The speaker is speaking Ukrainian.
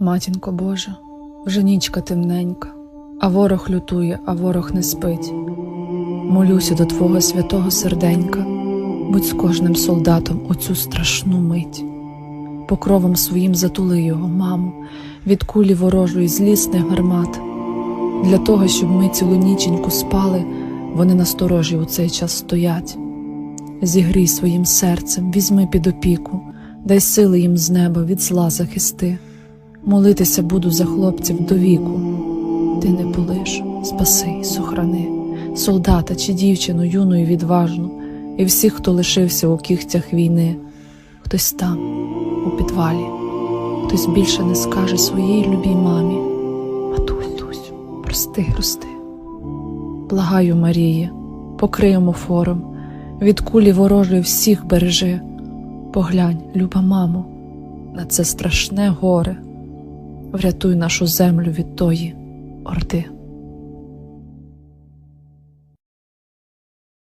Матінко Божа, вже нічка темненька, а ворог лютує, а ворог не спить. Молюся до Твого святого серденька, будь з кожним солдатом у цю страшну мить. Покровом своїм затули його, маму, від кулі ворожої злісних гармат. Для того, щоб ми цілу ніченьку спали, вони насторожі у цей час стоять. Зігрій своїм серцем, візьми під опіку, дай сили їм з неба від зла захисти. Молитися буду за хлопців до віку. Ти не полиш, спаси і сохрани, солдата чи дівчину юну і відважну, і всіх, хто лишився у кігтях війни, хтось там, у підвалі, хтось більше не скаже своїй любій мамі. Матусь, матусь, прости, прости. Благаю, Марії, покрий омофором, від кулі ворожої всіх бережи. Поглянь, люба мамо, на це страшне горе. Врятуй нашу землю від тої орди.